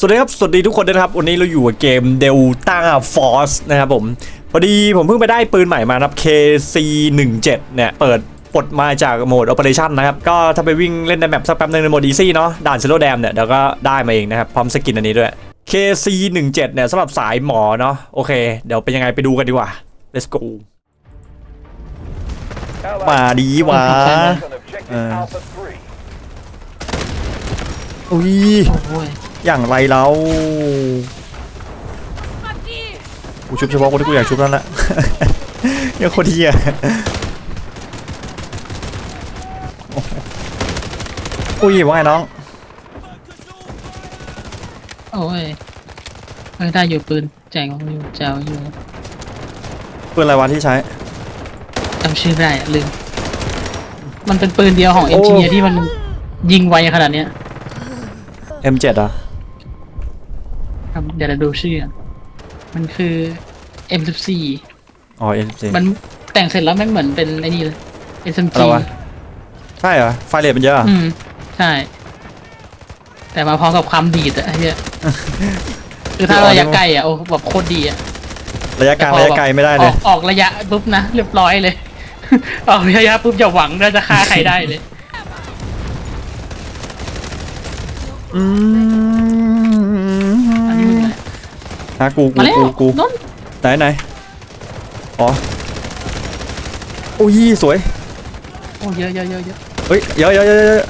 สวัสดีครับ สวัสดีทุกคนด้วยนะครับ วันนี้เราอยู่กับเกม Delta Force นะครับผม พอดีผมเพิ่งไปได้ปืนใหม่มานะครับ KC17 เนี่ย เปิดปลดมาจากโหมด Operation นะครับ ก็ถ้าไปวิ่งเล่นในแมปสักแป๊บนึงในโหมด Easy เนาะ ด่าน Zero Dam เนี่ย เดี๋ยวก็ได้มาเองนะครับ พร้อมสกินอันนี้ด้วย KC17 เนี่ยสำหรับสายหมอเนาะ โอเค เดี๋ยวเป็นยังไงไปดูกันดีกว่า let's go มาดีวะอุ้ย อ้ยอย่างไรเรากูชุบเฉพาะคนที่กูอยากชุบนั่นแหละยังคนเฮียอุ้ยว่าไงน้อง โอ้ยเอ้ยได้อยู่ปืนแจงอยู่เจ้าอยู่ปืนอะไรวะที่ใช้จำชื่อไม่ได้อะลืมมันเป็นปืนเดียวของโอ้เอนจิเนียร์ที่มันยิงไวขนาดเนี้ย M7 อะ ครับเดี๋ยวเราดูชื่อกันมันคือ M14 อ๋อ M7 มันแต่งเสร็จแล้วแม่งเหมือนเป็นไอ้นี่เลย SMG อะไรวะ ใช่เหรอ ไฟเรทมันเยอะอะอืม ใช่ แต่มาพร้อมกับความดีดอะไอ้เหี้ยคือถ้าระยะไกลอะโอ้แบบโคตรดีอะระยะกลางแต่พอระยะไกลไม่ได้เลอยอกออกระยะปุ๊บนะเรียบร้อยเลย ออกระยะปุ๊บอย่าหวังว่าจะฆ่าใครได้เลย อือันนี้มึงมเลย ฮะกูกูมาแล้วกูกูนนไหนไหนอ๋ออุ้ยสวยโอ้เยอะเยอะเยอะเยอะเฮ้ยเยอะเยอะเยอะเยอะ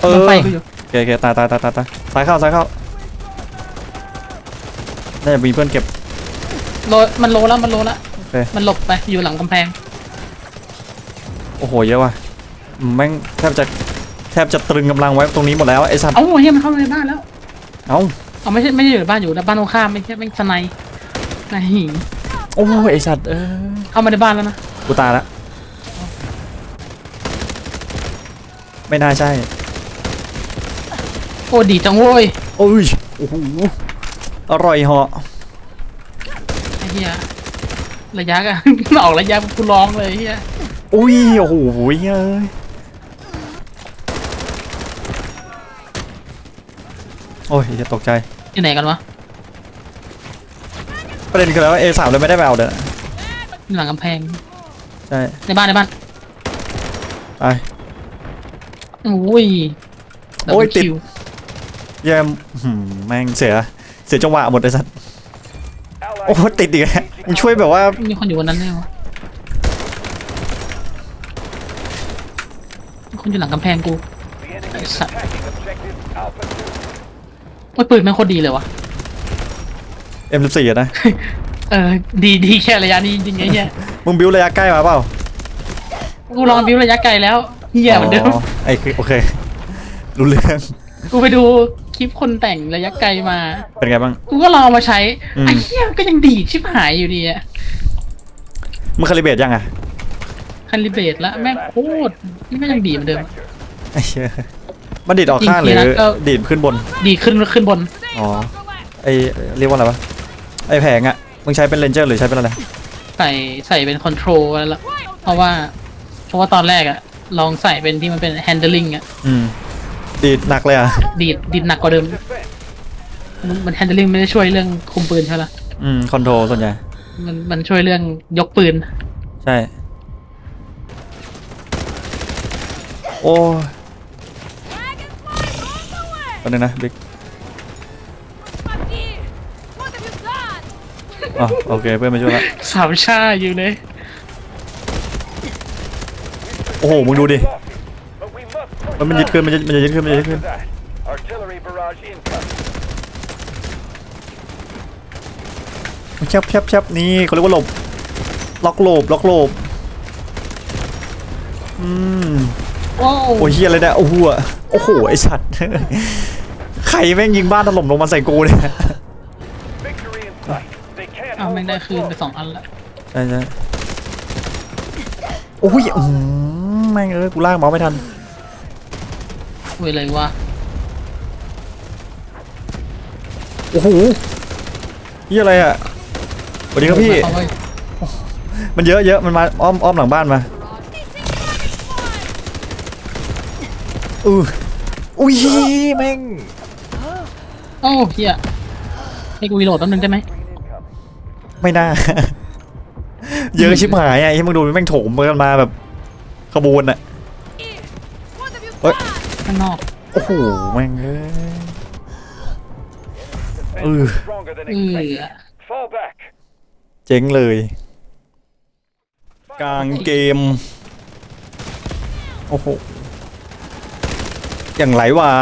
เอมันอไฟกูอยู่โอเคโอเคตายตายตายตายตายซ้ายเข้าซ้ายเข้าน่าจะมีเพื่อนเก็บ โลมันโลแล้วมันโลแล้วโอเค มันหลบไปอยู่หลังกำแพงโอ้โหเยอะว่ะอืมแม่งแทบจะแทบจะตรึงกำลังไว้ตรงนี้หมดแล้วไอ้สัตว์เอ้าเฮียมันเข้ามาในบ้านแล้ว เอ้า เอาไม่ใช่ไม่ใช่อยู่ในบ้านอยู่ในบ้านตรงข้ามไม่ใช่ไม่งสไนด์ไอ้หิงโอ้ยไอ้สัตว์เออเข้ามาในบ้านแล้วนะกูตายละไม่น่าใช่ โอ้ดีจังโว้ยโอ้ยโอ้โหอร่อยเหาะไอ้เฮียระยะอะ ออกระยะกูร้องเลยเฮียอุ้ยโอ้โหเอ้ย โอ้ยจะตกใจอยู่ไหนกันวะประเด็นคือแล้วา A3 เลยไม่ได้ไปเอาเด้ออยู่หลังกำแพงใช่ในบ้านในบ้านไปโอ้ยโอ้ย Double ติด kill เยี่ยมหืมแม่งเสียเสียจังหวะหมดเลยสัตว์โอ้ติดอีกแล้วมึงช่วยแบบว่ามีคนอยู่บนนั้นด้วยวะมีคนอยู่หลังกำแพงกูไอ้สัตว์โอ้ยปืนแม่งโคตรดีเลยวะ M14 อะนะ เออ ดีดีแค่ระยะนี้จริงๆไอ้เหี้ยมึงบิวระยะใกล้มาเปล่ากูลองบิวระยะไกลแล้วเหี้ยเหมือนเดิม ไอ้คือโอเค รู้เรื่อง กูไปดูคลิปคนแต่งระยะไกลมา เป็นไงบ้าง กูก็ลองเอามาใช้ อืม ไอ้เหี้ยก็ยังดีดชิบหายอยู่ดีอะมึงคาลิเบรตยังอะคันลิเบตแล้วแม่งโคตรนี่ก็ยังดีดเหมือนเดิม ไอ้เชี่ย มันดีดออกข้างหจริรืงๆอนะก็ ดีดขึ้นบน ดีขึ้นขึ้นบนอ๋อ ไอเรียกว่าอะไรวะ ไอแผงอะมึงใช้เป็นเลนเจอร์หรือใช้เป็นอะไร ใส่ใส่เป็นคอนโทรลแล้ว เพราะว่า เพราะว่าตอนแรกอะลองใส่เป็นที่มันเป็น handling อะอืม ดีดหนักเลยอะดีดดีดหนักกว่าเดิม มันมัน handling ไม่ได้ช่วยเรื่องคุมปืนใช่ไหมล่ะอืม คอนโทรลส่วนใหญ่ มันมันช่วยเรื่องยกปืน ใช่ โอ้ย แป๊บนึงนะบิ๊กอ๋อโอเคเพื่อนมาช่วยละสามชาอยู่เลยโอ้โหมึงดูดิมันมันยึดขึ้นมันจะมันจะยึดขึ้นมันจะยึดขึ้น Artillery barrage incoming. แคบแคบแคบนี่เขาเรียกว่าหลบล็อกโหลบล็อกโหลบอืม โอ้โอ้ยเฮียอะไรเนี่ยโอ้โหอะโอ้โหไอสัตว์ใครแม่งยิงบ้านถล่มลงมาใส่กูเนี่ย Victory in sight. They can't เอา hold แม่งได้ much คืนไป longer. สองอันละใช่ใช่โอ้ยอืมแม่งเอ้ยกูลากเมาส์ไม่ทันเว้ยเลยว่าโอ้โหเฮียอะไรอะสวัสดีครับพี่เอาไว้มันเยอะเยอะมันมาอ้อมอ้อมหลังบ้านมา อืออุ้ยแม่งโอ้เฮียให้กูรีโหลดแป๊บนึงได้ไหมไม่น่า เยอะชิบหายไอ้ที่มึงดูแม่งโถมกันมาแบบขบวนอะเฮ้ยข้างนอกโอ้โหแม่งเอ้ย Defense Ugh. was stronger than เออ expected. Fall back. เจ๊งเลย กลางเกม โอ้โห อย่างไรวะ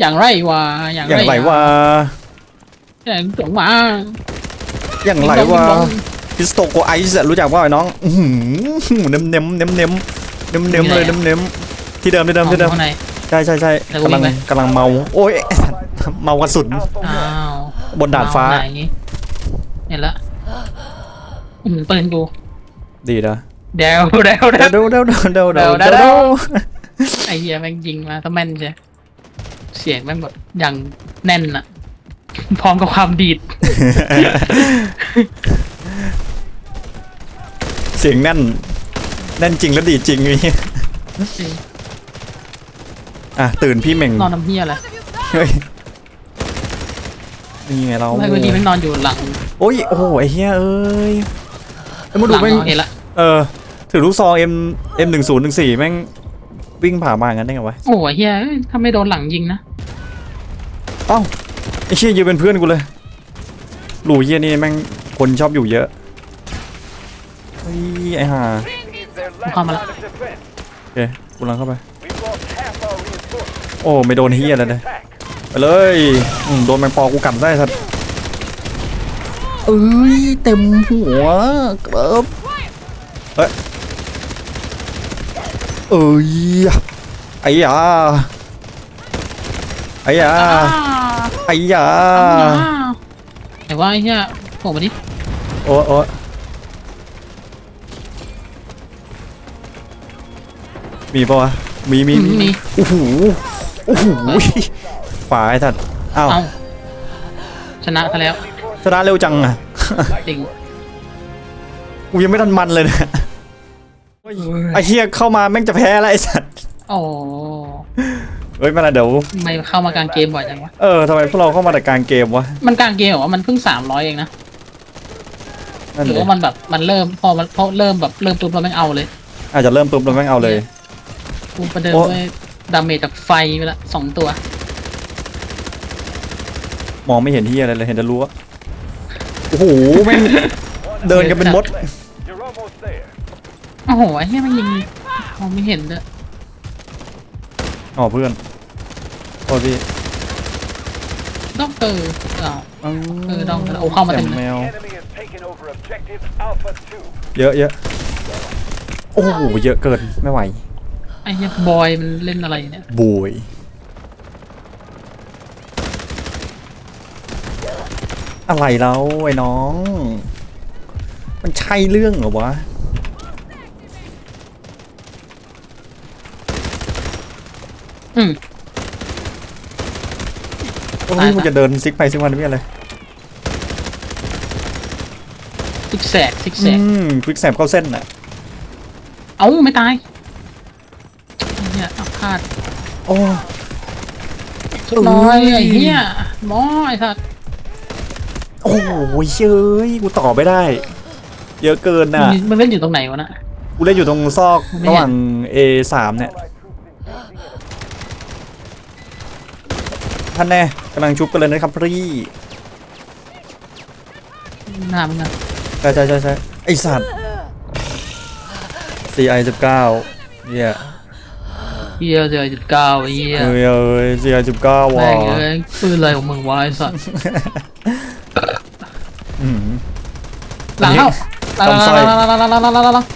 อย่างไรวะอย่างอย่างไรวะอย่างจงมาอย่างไรวะพิสโตโกไอซ์รู้จักว่าไอ้น้องอื้อหือเน้มเน้มเน้มเน้มเน้มเน้มเลยเน้มเน้มที่เดิมที่เดิมที่เดิมข้างในใช่ใช่ใช่แล้วกูกำลังวิ่งไปกำลังเมา โอ้ยเมากระสุน Alpha อ้า one. วบนดาดฟ้าเอไหนเห็นละอืมปืนกูดีนะเดวเดวเดเดี๋ยววเดี๋ยวเดี๋ยวเดี๋ยวเดี๋ยวเดี๋เดี๋ยยว วเดี๋เดี๋ยยววไอ้เหี้ยแม่งยิงมาถ้าแม่นใช่เสียงแม่งแบบอย่างแน่นอะพร้อมกับความดีด เสียงแน่นแน่นจริงแล้วดีจริงนี่อะตื่นพี่เหม่งนอนน้ำเหี้ยอะไรเฮ้ยนี่ไงเราทำไมวันนี้แม่งนอนอยู่หลังโอ้ยโอ้โหไอ้เหี้ยเอ้ยไอ้มาหดูลังแม่งเอาเห็นละเออถือลูกซอง M M หนึ่งศูนย์หนึ่งสี่แม่ง วิ่งผ่ามางั้นได้ไงวะโอ้ยเหี้ยเอ้ยถ้าไม่โดนหลังยิงนะเอ้าไอ้เชี่ยยืนเป็นเพื่อนกูเลยหลูเหี้ยนี่แม่งคนชอบอยู่เยอะเฮ้ยไอ้ห่า Is their last Come on. line of defense. โอเคกูลังเข้าไป We've lost half our reinforcements. โอ้ไม่โดนเฮียอะไรเลย Attack. ไปเลยอืมโดนแมงปอกูกัดได้สัตว์เอ้ยเต็มหัวเกิบเอ้ย เอ้ยไอ้ยาไอ้ยาไอ้ยาไหนว่าไอ้เหี้ยโผล่มาดิโอ้โอ้มีปะวะมีมีอืมมีโอ้โหโอ้โหขวาไอ้สัตว์อ้าวเอ้าชนะซะแล้วชนะเร็วจังอะจริง กูยังไม่ทันมันเลยเนี่ย ไอ้เฮียเข้ามาแม่งจะแพ้แล้วไอ้สัตว์โอ้เฮ้ยไมาละเดี๋ยวทำไม่เข้ามากลางเกมบ่อยจังวะ เออทำไมพวกเราเข้ามาแต่กลางเกมวะมันกลางเกมเหรอวะมันเพิ่งสามร้อยเองนะนั่นหรือเลยว่ามันแบบมันเริ่มพอมันพอเริ่มแบบเริ่มปุ๊บเราแม่งเอาเลยอาจจะเริ่มปุ๊บเราแม่งเอาเลย กูประเดิมโอ้ ด้วยดาเมจจากไฟไปละสองตัว มองไม่เห็นเฮียอะไรเลยเห็นแต่รั้วโอ้โหแม่งเดินกันเป็นมด You're almost there. โอ้โหไอ้เหี้ยมันยิงมองไม่เห็นเลยอ๋อเพื่อนโอ้พี่ด็อกเตอร์อ้าวอ้าว เออดองโอ้เข้ามาเต็มเลย แมว The enemy has taken over objective Alpha 2. เยอะเยอะโอ้โหเยอะเกินไม่ไหวไอ้เหี้ยบอยมันเล่นอะไรเนี่ยบุยอะไรแล้วไอ้น้อง มันใช่เรื่องเหรอวะ อืม โอ้ตายยละ มันจะเดินซิกไปซิกมาไม่อะไรซิกแซกซิกแซอืกมควิกแสบเข้าเส้นน่ะ เอ้าไม่ตายไอ้เหี้ยเอาพลาดโอ้สุดน้อยเอ้ยไอ้เหี้ยหมอไอ้สัตว์โอ้โหเชยกูต่อไม่ได้ เยอะเกินน่ะ มันมันเล่นอยู่ตรงไหนวะน่ะ กูเล่นอยู่ตรงซอกไม่เห็นระหว่าง A3 เนี่ย ท่านแน่กำลังชุบกันเลยนะครับพี่น้ำมึงอะใช่ใช่ใช่ใช่ไอสัตว์ CI สิเยี่ย้ยเฮียเจอจุเก้ายเฮ้ยเอ้ย CI สิบเก้าว่ะแม่งเลยคืออะไรของมึงวะไอสัตว์หลังเข้าหลังหลังหลังหลังหลังหลังหลัง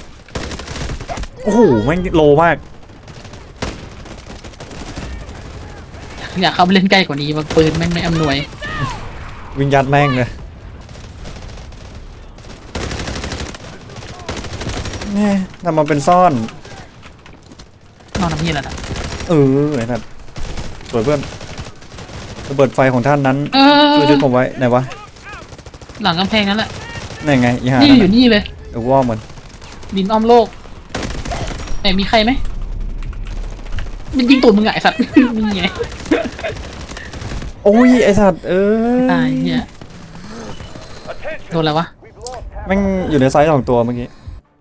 โอ้โหแม่งโลมาก อยากเข้าไปเล่นใกล้กว่านี้มันปืนแม่งไม่อำนวย วิญญาณแม่งเลยแน่ทำมาเป็นซ่อน นอนน้ำเหี้ยแล้วนะเออไอ้สัตว์สวยเพื่อนระเบิดไฟของท่านนั้นเอช่วยอช่วยผมไว้ไหนวะหลังกำแพงนั่นแหละนั่นไงอีห่านี่นั่นอยู่น่ะนี่เลยเดี๋ยวว่ามันบินอ้อมโลกไหนมีใครไหมมันยิงตูดมึงไงไอ้สัตว์นี่ไง โอ้ยไอสัตว์เอ้ตายยเฮีย Attention. โดนอะไรวะ We've lost half แม่งอยู่ในไซส์สองตัวเมื่อกี้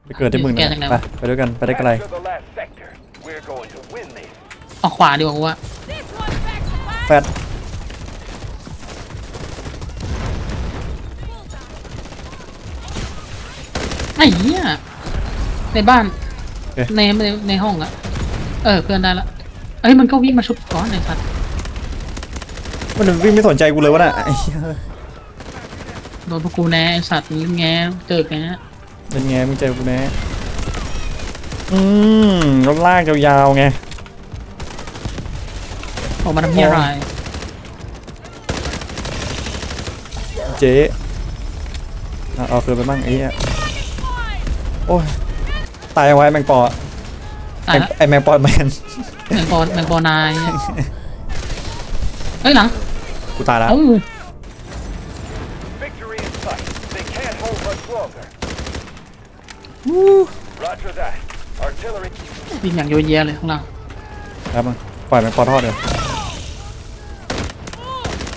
ไปเกิดที่มึงแกนะจากไหนไปวะ ไปด้วยกันไปได้ไกล Capture the last sector. We're going to win this. ออกขวาดีกว่ากูว่าแฟดไอ้เหี้ยในบ้าน ในในในห้องอะเออเพื่อนได้ละเอ้ยมันก็วิ่งมาชุบก้อนไอ้สัตว์ มันวิ่งไม่สนใจกูเลยวะน่ะไอ้เหี้ยโดนพวกกูแน่ไอ้สัตว์นี่แงเจอแกเป็นไงมึงเจอกูแน่อืมรถลากยาวๆไง ออกมาทำเหี้ยอะไรเจ๊อะเอาคืนไปบ้างไอ้เหี้ยโอ้ยตายเอาไว้แมงปอตายละไอ้แมงปอแมน แมงปอแมงปอนายเฮ้ยหลัง กูตายแล้วเอ้า Victory in sight. They can't hold much longer. Roger that. Artillery. วิ่งอย่างโยเยะเลยข้างหล่างครับมึงปล่อยแมงปอทอดเดี๋ยว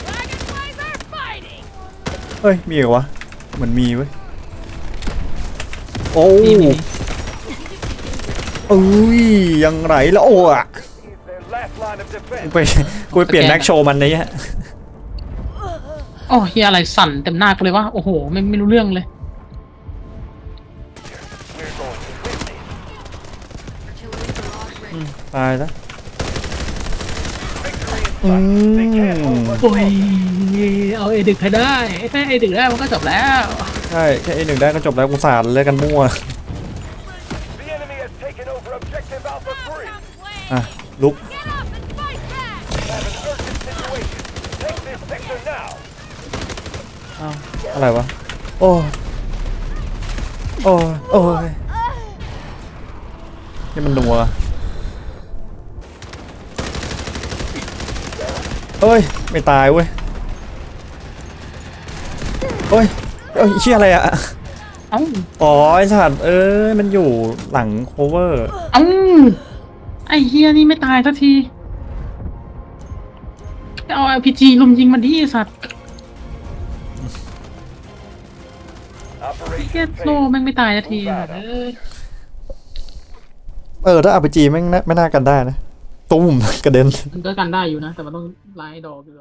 Dragonflies are fighting! เฮ้ย มีเหรอวะ เหมือนมีเว้ย โอ้นี่มีเอ้ย ยังไรแล้วโอ้อะ is their last line of กู defense. ไปกูไปเปลี่ยนแม็กโชว์มันเลยฮะ โอ้เฮียอะไรสั่นเต็มหน้ากูเลยวะโอ้โหไม่ไม่รู้เรื่องเลย We're going to win this. ตายแล้ว Victory in อื sight. They can't ม hold much โอ้ย longer. เอาเอดึกให้ได้แค่เอดึกได้มันก็จบแล้วใช่แค่ไอหนึ่งได้ก็จบแล้วกูสาดเลยกันมั่ว The enemy has taken over objective Alpha 3. อะลุก Get up and fight back! Have an urgent situation. Take this sector now. อะไรวะ โอ้ยโอ้ยโอ้ยนี่มันนัวเฮ้ย ไม่ตายเว้ยเฮ้ยเอ้ยเชี่ยอะไรอะเอ้าอ๋อไอ้สัตว์เอ้ยมันอยู่หลังโคเวอร์ เอ้าไอ้เฮียนี่ไม่ตายสักทีเอา RPG ลุมยิงมันดิไอ้สัตว์ เฮียโล failed. แม่งไม่ตายสักทีแบบเอ้ยเออถ้าอาไปจีแม่งน่าไม่น่ากันได้นะตุ้มกระเด็น มันก็กันได้อยู่นะ แต่มันต้องไล่ดอกอยู่